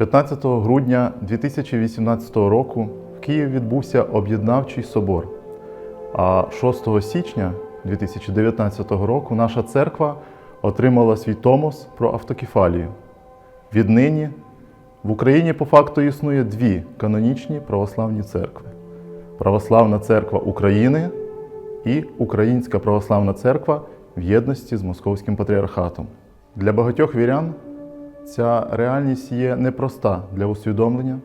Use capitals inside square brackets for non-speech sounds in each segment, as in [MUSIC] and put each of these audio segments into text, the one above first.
15 грудня 2018 року в Києві відбувся об'єднавчий собор. А 6 січня 2019 року наша церква отримала свій томос про автокефалію. Віднині в Україні по факту існує дві канонічні православні церкви: Православна церква України і Українська православна церква в єдності з Московським патріархатом. Для багатьох вірян ця реальність є непроста для усвідомлення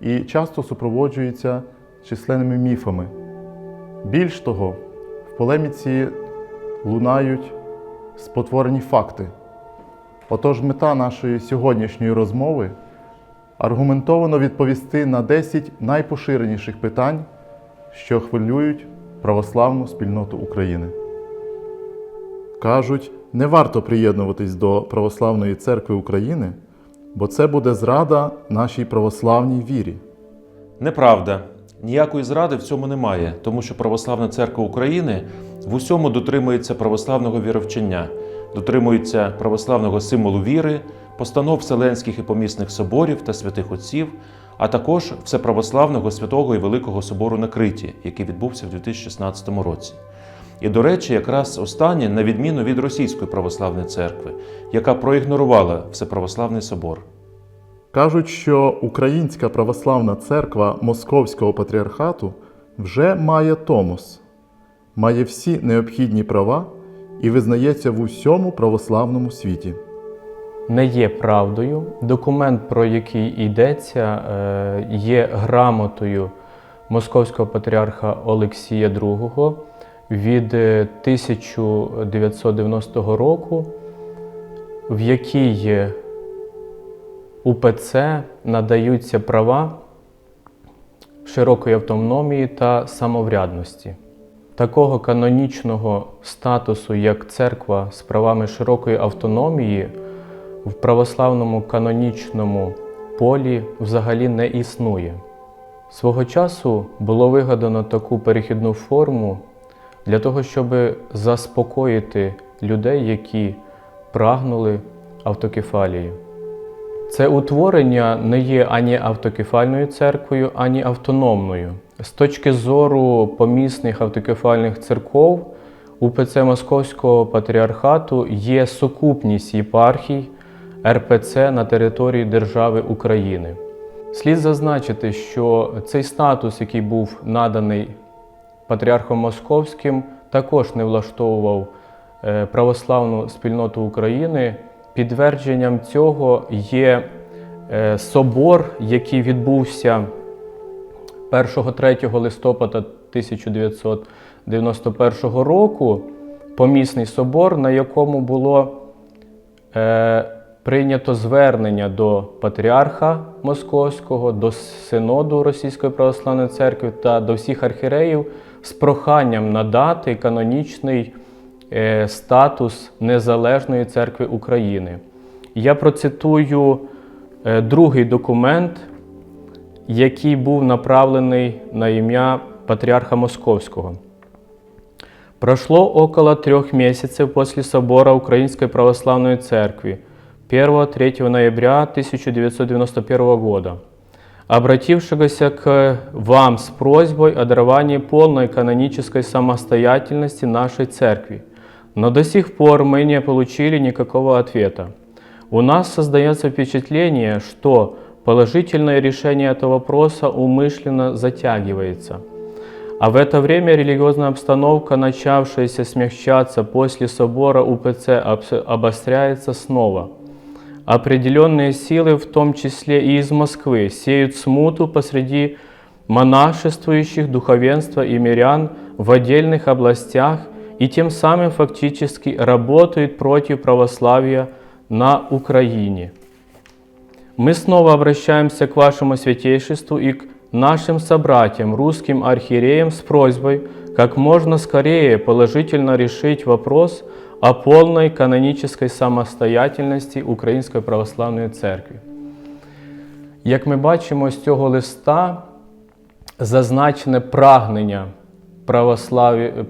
і часто супроводжується численними міфами. Більш того, в полеміці лунають спотворені факти. Отож, мета нашої сьогоднішньої розмови аргументовано відповісти на 10 найпоширеніших питань, що хвилюють православну спільноту України. Кажуть, не варто приєднуватись до Православної церкви України, бо це буде зрада нашій православній вірі. Неправда. Ніякої зради в цьому немає, тому що Православна церква України в усьому дотримується православного віровчення, дотримується православного символу віри, постанов Вселенських і помісних соборів та святих отців, а також Всеправославного Святого і Великого собору на Криті, який відбувся в 2016 році. І, до речі, якраз останнє, на відміну від Російської православної церкви, яка проігнорувала Всеправославний собор. Кажуть, що Українська православна церква Московського патріархату вже має томос, має всі необхідні права і визнається в усьому православному світі. не є правдою. Документ, про який йдеться, е, є грамотою Московського патріарха Олексія II від е, 1990 року, в якій УПЦ надаються права широкої автономії та самоврядності. Такого канонічного статусу, як церква з правами широкої автономії, в православному канонічному полі взагалі не існує. Свого часу було вигадано таку перехідну форму для того, щоб заспокоїти людей, які прагнули автокефалії. Це утворення не є ані автокефальною церквою, ані автономною. З точки зору помісних автокефальних церков, УПЦ Московського патріархату є сукупність єпархій РПЦ на території держави України. Слід зазначити, що цей статус, який був наданий патріархом Московським, також не влаштовував е, православну спільноту України. Підтвердженням цього є е, собор, який відбувся 1-3 листопада 1991 року, помісний собор, на якому було е, прийнято звернення до патріарха Московського, до синоду Російської православної церкви та до всіх архіреїв з проханням надати канонічний е, статус Незалежної церкви України. Я процитую е, другий документ, який був направлений на ім'я Патріарха Московського. Прошло около трех месяцев после собора Украинской Православной Церкви 1-3 ноября 1991 года, обратившегося к вам с просьбой о даровании полной канонической самостоятельности нашей Церкви. Но до сих пор мы не получили никакого ответа. У нас создается впечатление, что положительное решение этого вопроса умышленно затягивается. А в это время религиозная обстановка, начавшаяся смягчаться после собора УПЦ, обостряется снова. Определенные силы, в том числе и из Москвы, сеют смуту посреди монашествующих духовенства и мирян в отдельных областях и тем самым фактически работают против православия на Украине. Мы снова обращаемся к вашему святейшеству и к нашим собратьям, русским архиереям, с просьбой как можно скорее положительно решить вопрос о полной канонической самостоятельності Української православної церкви. Як ми бачимо з цього листа, зазначене прагнення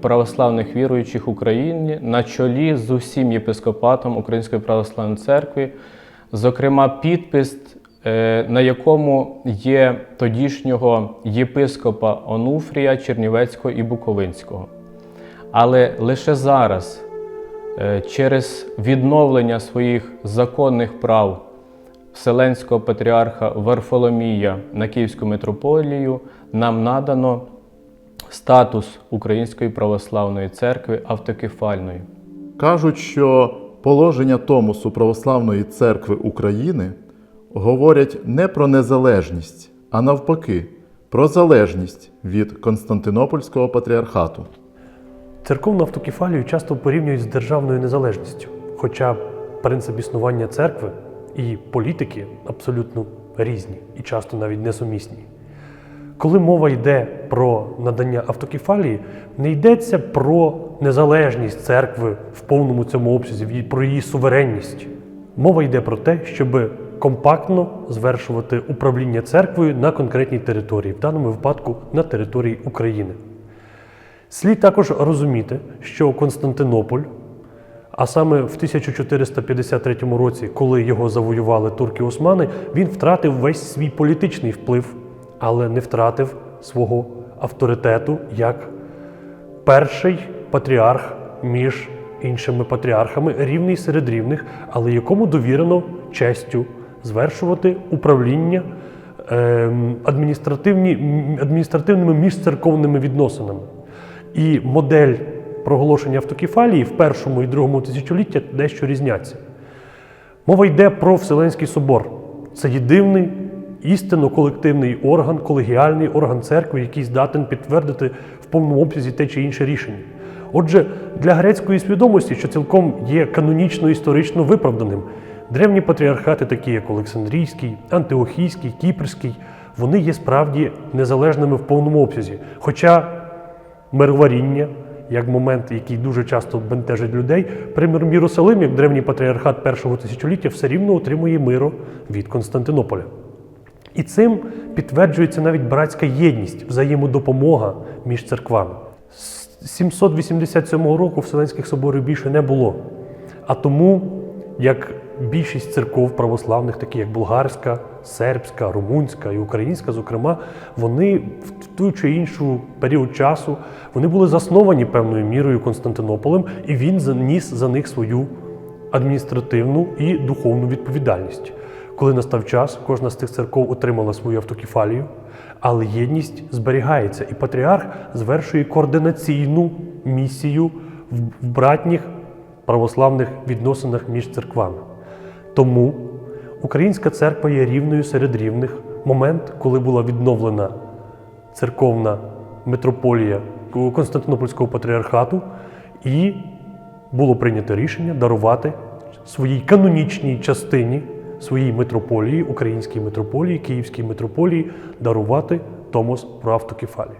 православних віруючих в Україні на чолі з усім єпископатом Української православної церкви, зокрема, підпис е, на якому є тодішнього єпископа Онуфрія Чернівецького і Буковинського. Але лише зараз, через відновлення своїх законних прав Вселенського патріарха Варфоломія на Київську митрополію, нам надано статус Української православної церкви автокефальної. Кажуть, що положення Томосу Православної церкви України говорять не про незалежність, а навпаки, про залежність від Константинопольського патріархату. Церковну автокефалію часто порівнюють з державною незалежністю, хоча принцип існування церкви і політики абсолютно різні і часто навіть несумісні. Коли мова йде про надання автокефалії, не йдеться про незалежність церкви в повному цьому обсязі, про її суверенність. Мова йде про те, щоб компактно звершувати управління церквою на конкретній території, в даному випадку на території України. Слід також розуміти, що Константинополь, а саме в 1453 році, коли його завоювали турки-османи, він втратив весь свій політичний вплив, але не втратив свого авторитету як перший патріарх між іншими патріархами, рівний серед рівних, але якому довірено честю звершувати управління ем, адміністративні, адміністративними міжцерковними відносинами. І модель проголошення автокефалії в першому і другому тисячоліття дещо різняться. Мова йде про Вселенський собор. Це єдиний істинно колективний орган, колегіальний орган церкви, який здатен підтвердити в повному обсязі те чи інше рішення. Отже, для грецької свідомості, що цілком є канонічно історично виправданим, древні патріархати, такі як Олександрійський, Антиохійський, Кіпрський, вони є справді незалежними в повному обсязі. Хоча мироваріння, як момент, який дуже часто бентежить людей, примір Єрусалим, як древній патріархат першого тисячоліття, все рівно отримує миро від Константинополя. І цим підтверджується навіть братська єдність, взаємодопомога між церквами. З 787 року Вселенських соборів більше не було. А тому, як більшість церков православних, такі як болгарська, сербська, румунська і українська, зокрема, вони в ту чи іншу період часу вони були засновані певною мірою Константинополем, і він заніс за них свою адміністративну і духовну відповідальність. Коли настав час, кожна з цих церков отримала свою автокефалію, але єдність зберігається, і патріарх звершує координаційну місію в братніх православних відносинах між церквами. Тому Українська церква є рівною серед рівних. Момент, коли була відновлена церковна митрополія Константинопольського патріархату, і було прийнято рішення дарувати своїй канонічній частині своїй митрополії, українській митрополії, Київській митрополії, дарувати Томос про автокефалію.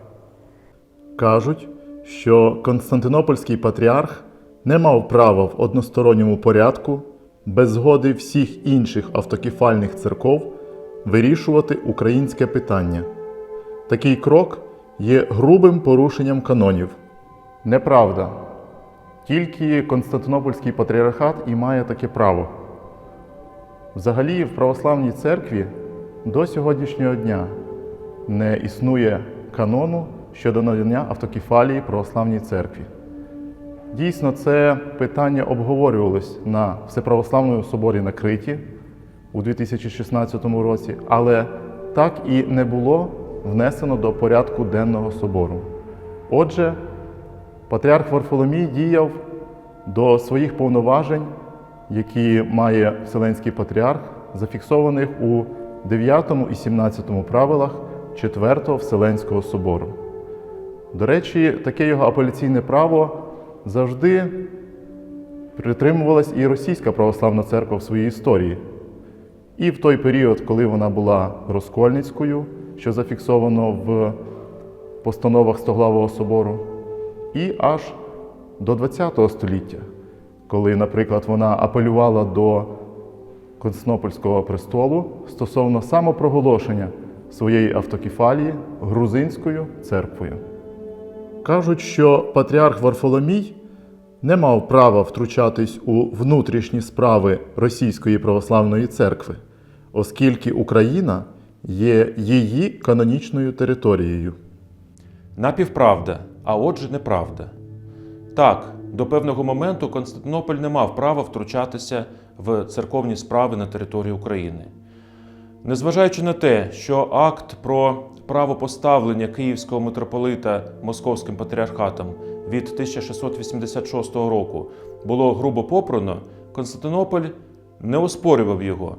Кажуть, що Константинопольський патріарх не мав права в односторонньому порядку, без згоди всіх інших автокефальних церков, вирішувати українське питання. Такий крок є грубим порушенням канонів. Неправда. Тільки Константинопольський патріархат і має таке право. Взагалі, в православній церкві до сьогоднішнього дня не існує канону щодо надання автокефалії православній церкві. Дійсно, це питання обговорювалось на Всеправославному соборі на Криті у 2016 році, але так і не було внесено до порядку денного собору. Отже, патріарх Варфоломій діяв до своїх повноважень, які має Вселенський патріарх, зафіксованих у 9 і 17 правилах 4 Вселенського собору. До речі, таке його апеляційне право завжди притримувалась і Російська православна церква в своїй історії. І в той період, коли вона була розкольницькою, що зафіксовано в постановах Стоглавого собору, і аж до ХХ століття, коли, наприклад, вона апелювала до Константинопольського престолу стосовно самопроголошення своєї автокефалії грузинською церквою. Кажуть, що патріарх Варфоломій не мав права втручатись у внутрішні справи Російської православної церкви, оскільки Україна є її канонічною територією. Напівправда, а отже, неправда. Так, до певного моменту Константинополь не мав права втручатися в церковні справи на території України. Незважаючи на те, що акт про право поставлення київського митрополита Московським патріархатом від 1686 року було грубо попрано, Константинополь не оспорював його.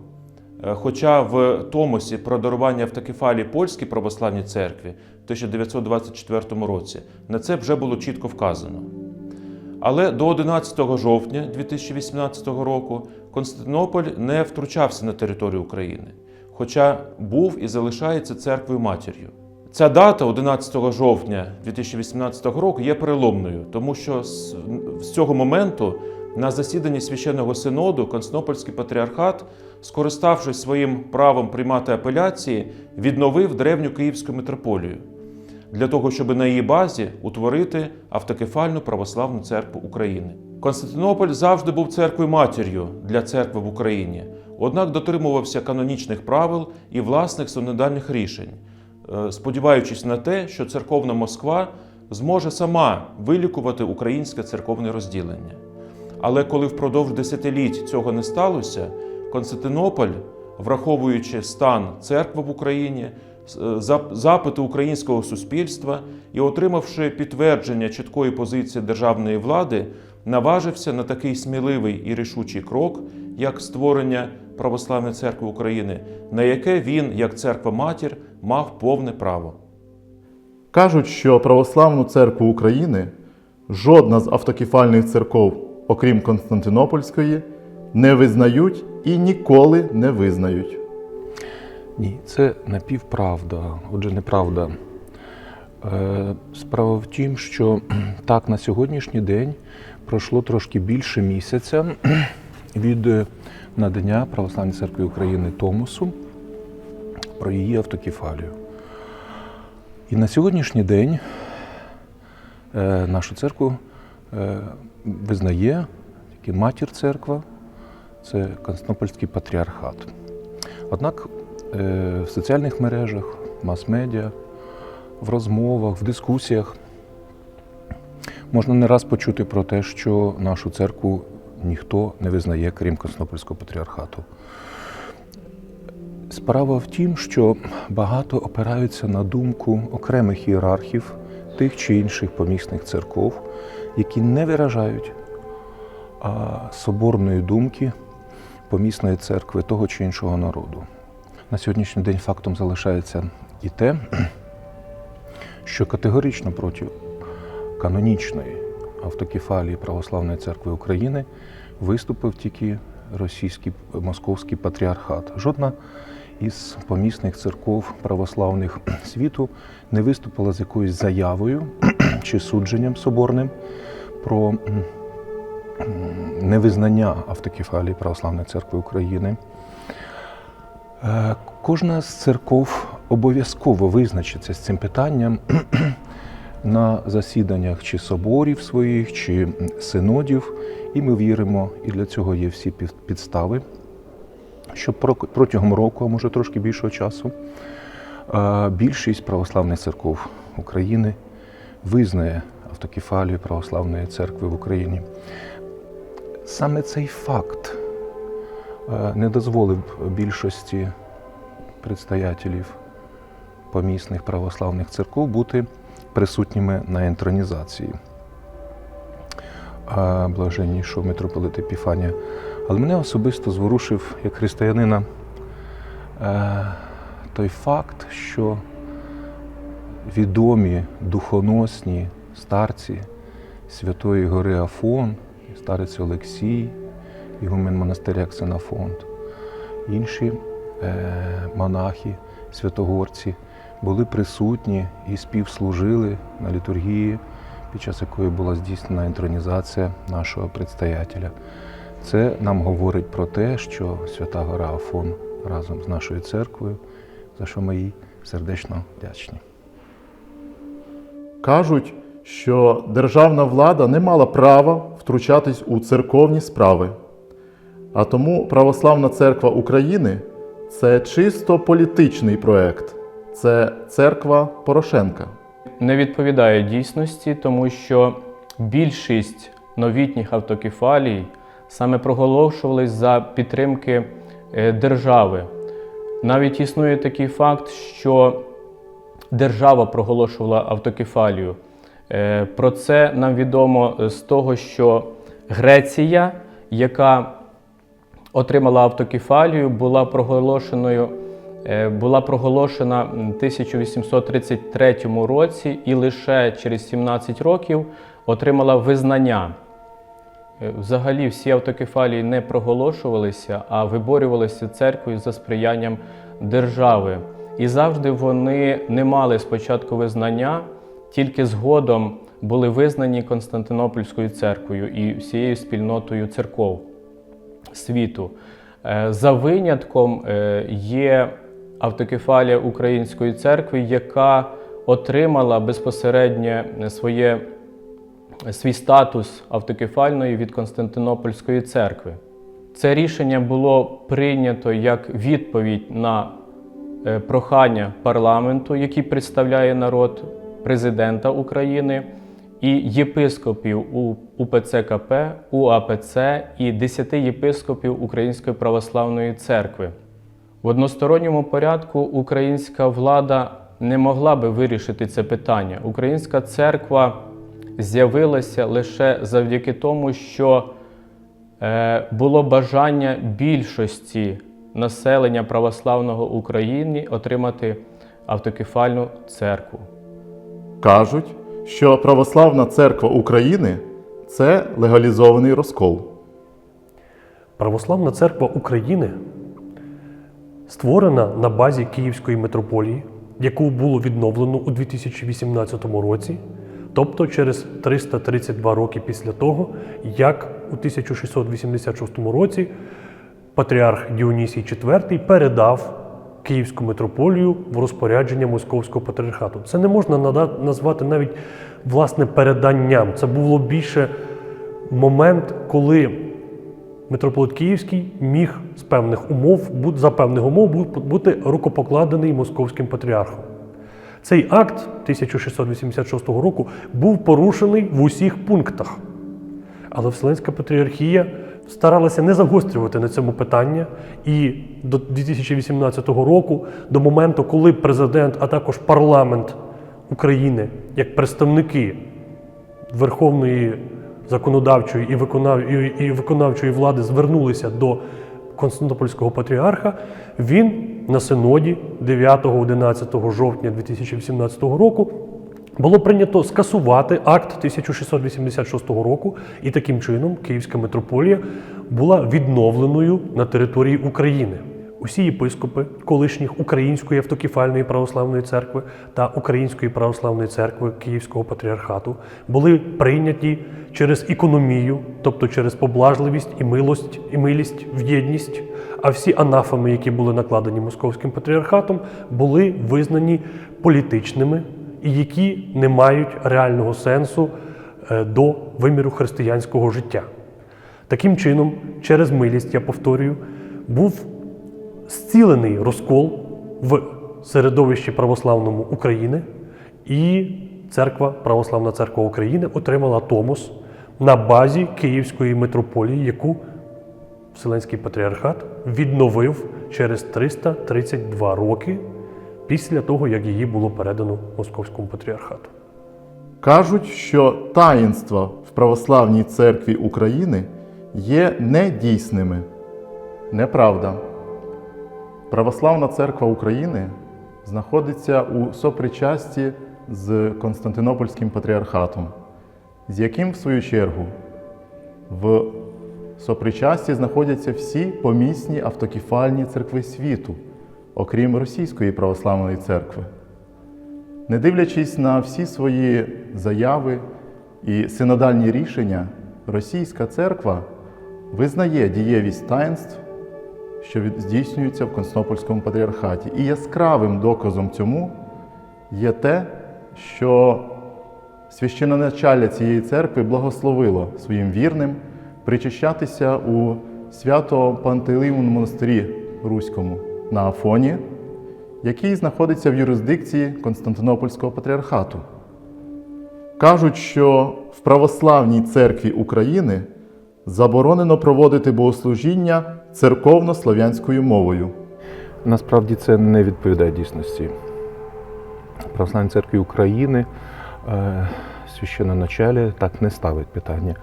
Е, Хоча в Томосі про дарування автокефалії польській православній церкві в 1924 році на це вже було чітко вказано. Але до 11 жовтня 2018 року Константинополь не втручався на територію України, хоча був і залишається церквою матір'ю. Ця дата, 11 жовтня 2018 року, є переломною, тому що з цього моменту на засіданні священного синоду Константинопольський патріархат, скориставшись своїм правом приймати апеляції, відновив древню київську митрополію для того, щоб на її базі утворити автокефальну православну церкву України. Константинополь завжди був церквою матір'ю для церкви в Україні, однак дотримувався канонічних правил і власних синодальних рішень, сподіваючись на те, що церковна Москва зможе сама вилікувати українське церковне розділення. Але коли впродовж десятиліть цього не сталося, Константинополь, враховуючи стан церкви в Україні, е, запити українського суспільства і отримавши підтвердження чіткої позиції державної влади, наважився на такий сміливий і рішучий крок, як створення Православної церкви України, на яке він, як церква матір, мав повне право. Кажуть, що Православну церкву України жодна з автокефальних церков, окрім Константинопольської, не визнають і ніколи не визнають. Ні, це напівправда. Отже, неправда. Е, Справа в тім, що так на сьогоднішній день пройшло трошки більше місяця від е, надання Православної церкви України Томосу про її автокефалію. І на сьогоднішній день е, нашу церкву е, визнає тільки матір церква, це Константинопольський патріархат. Однак в соціальних мережах, мас-медіа, в розмовах, в дискусіях можна не раз почути про те, що нашу церкву ніхто не визнає, крім Константинопольського патріархату. Справа в тім, що багато опираються на думку окремих ієрархів тих чи інших помісних церков, які не виражають соборної думки помісної церкви того чи іншого народу. На сьогоднішній день фактом залишається і те, [CLEARS THROAT] що категорично проти канонічної автокефалії Православної церкви України виступив тільки російський московський патріархат. Жодна із помісних церков православних світу не виступила з якоюсь заявою [CLEARS THROAT] чи судженням соборним про невизнання автокефалії Православної церкви України. Е, Кожна з церков обов'язково визначиться з цим питанням [CLEARS THROAT] на засіданнях чи соборів своїх, чи синодів, і ми віримо, і для цього є всі підстави, що протягом року, а може трошки більшого часу, е, більшість православних церков України визнає автокефалію православної церкви в Україні. Саме цей факт е, не дозволив більшості предстоятелів помісних православних церков бути присутніми на інтронізації блаженнішого митрополита Епіфанія. Але мене особисто зворушив як християнина е, той факт, що відомі духоносні старці Святої Гори Афон, старець Олексій, ігумен монастиря Ксенофонт, інші е, монахи, святогорці були присутні і співслужили на літургії, під час якої була здійснена інтронізація нашого предстоятеля. Це нам говорить про те, що Свята Гора Афон разом з нашою церквою, за що ми їй сердечно вдячні. Кажуть, що державна влада не мала права втручатись у церковні справи. А тому Православна церква України це чисто політичний проект. Це церква Порошенка. не відповідає дійсності, тому що більшість новітніх автокефалій саме проголошувались за підтримки е, держави. Навіть існує такий факт, що держава проголошувала автокефалію. Е, Про це нам відомо з того, що Греція, яка отримала автокефалію, була проголошеною. Е, Була проголошена м, 1833 році і лише через 17 років отримала визнання. Е, Взагалі всі автокефалії не проголошувалися, а виборювалися церквою за сприянням держави. І завжди вони не мали спочатку визнання, тільки згодом були визнані Константинопольською церквою і всією спільнотою церков світу. Е, За винятком є автокефалія Української церкви, яка отримала безпосередньо своє, свій статус автокефальної від Константинопольської церкви. Це рішення було прийнято як відповідь на е, прохання парламенту, який представляє народ президента України, і єпископів у УПЦКП, УАПЦ і десяти єпископів Української православної церкви. В односторонньому порядку українська влада не могла би вирішити це питання. Українська церква з'явилася лише завдяки тому, що е, було бажання більшості населення православного України отримати автокефальну церкву. Кажуть, що Православна церква України це легалізований розкол. Православна церква України створена на базі Київської митрополії, яку було відновлено у 2018 році, тобто через 332 роки після того, як у 1686 році патріарх Діонісій IV передав Київську митрополію в розпорядження Московського патріархату. Це не можна назвати навіть власне переданням. Це було більше момент, коли митрополит Київський міг з певних умов, за певних умов бути рукопокладений московським патріархом. Цей акт 1686 року був порушений в усіх пунктах. Але Вселенська патріархія старалася не загострювати на цьому питання. І до 2018 року, до моменту, коли президент, а також парламент України, як представники Верховної законодавчої і, виконав... і- виконавчої влади звернулися до Константинопольського патріарха, він на синоді 9-11 жовтня 2018 року було прийнято скасувати акт 1686 року, і таким чином Київська митрополія була відновленою на території України. Усі єпископи колишніх Української автокефальної православної церкви та Української православної церкви Київського патріархату були прийняті через економію, тобто через поблажливість і милость і милість в єдність. А всі анафеми, які були накладені московським патріархатом, були визнані політичними і які не мають реального сенсу е, до виміру християнського життя. Таким чином, через милість, я повторюю, був зцілений розкол в середовищі православному України, і церква, Православна церква України отримала томос на базі Київської митрополії, яку Вселенський патріархат відновив через 332 роки після того, як її було передано Московському патріархату. Кажуть, що таїнства в Православній церкві України є недійсними. Неправда. Православна церква України знаходиться у сопричасті з Константинопольським патріархатом, з яким, в свою чергу, в сопричасті знаходяться всі помісні автокефальні церкви світу, окрім Російської православної церкви. Не дивлячись на всі свої заяви і синодальні рішення, Російська церква визнає дієвість таїнств, що здійснюються в Константинопольському патріархаті. І яскравим доказом цьому є те, що священоначалля цієї церкви благословило своїм вірним причащатися у свято Пантелеймон монастирі Руському на Афоні, який знаходиться в юрисдикції Константинопольського патріархату. Кажуть, що в православній церкві України заборонено проводити богослужіння церковно-слав'янською мовою. Насправді це не відповідає дійсності. Православній церкві України е, священноначалі так не ставить питання.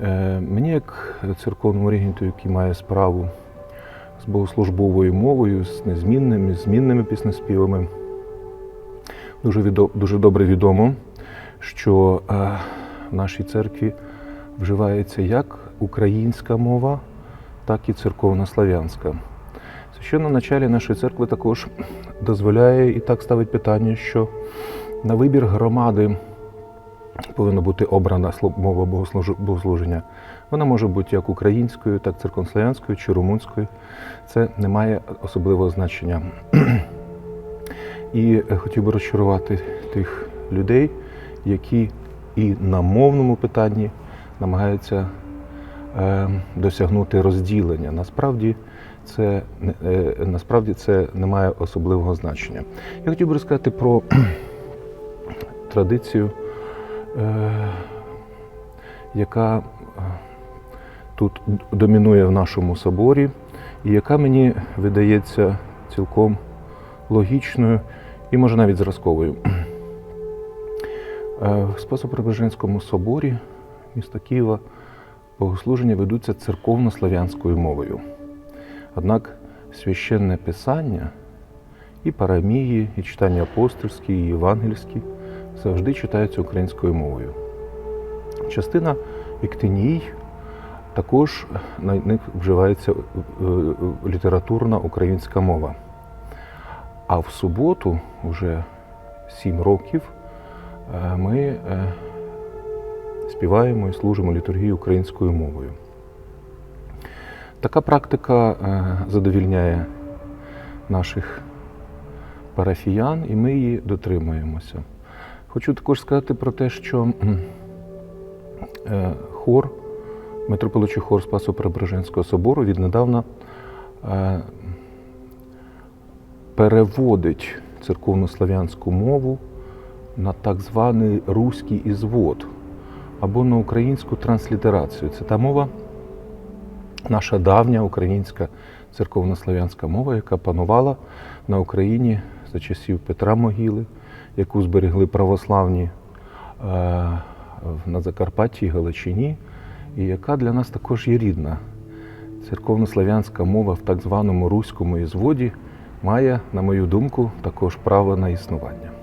Е, мені, як церковному регенту, який має справу з богослужбовою мовою, з незмінними, змінними піснеспівами, дуже, відо, дуже добре відомо, що е, в нашій церкві вживається як українська мова, так і церковно-слав'янська. Священно началі нашої церкви також дозволяє і так ставить питання, що на вибір громади повинна бути обрана мова богослуження. Вона може бути як українською, так церковнослов'янською чи румунською. Це не має особливого значення. І е, хотів би розчарувати тих людей, які і на мовному питанні намагаються досягнути розділення. Насправді це, е, насправді це не має особливого значення. Я хотів би розказати про [CLEARS THROAT] традицію, е, яка е, тут домінує в нашому соборі, і яка мені видається цілком логічною і, може, навіть зразковою. [CLEARS THROAT] В Спасо-Преображенському соборі міста Києва богослуження ведуться церковно-слав'янською мовою. Однак священне писання і парамії, і читання апостольські, і євангельські завжди читаються українською мовою. Частина ектиній також на них вживається е, е, літературна українська мова. А в суботу, вже сім років, е, ми співаємо і служимо літургію українською мовою. Така практика е, задовільняє наших парафіян, і ми її дотримуємося. Хочу також сказати про те, що е, хор, митрополичий хор Спасо Преображенського собору віднедавна е, переводить церковнослав'янську мову на так званий руський ізвод або на українську транслітерацію. Це та мова, наша давня українська церковнослав'янська мова, яка панувала на Україні за часів Петра Могили, яку зберегли православні е, на Закарпатті і Галичині, і яка для нас також є рідна. Церковнослав'янська мова в так званому руському ізводі має, на мою думку, також право на існування.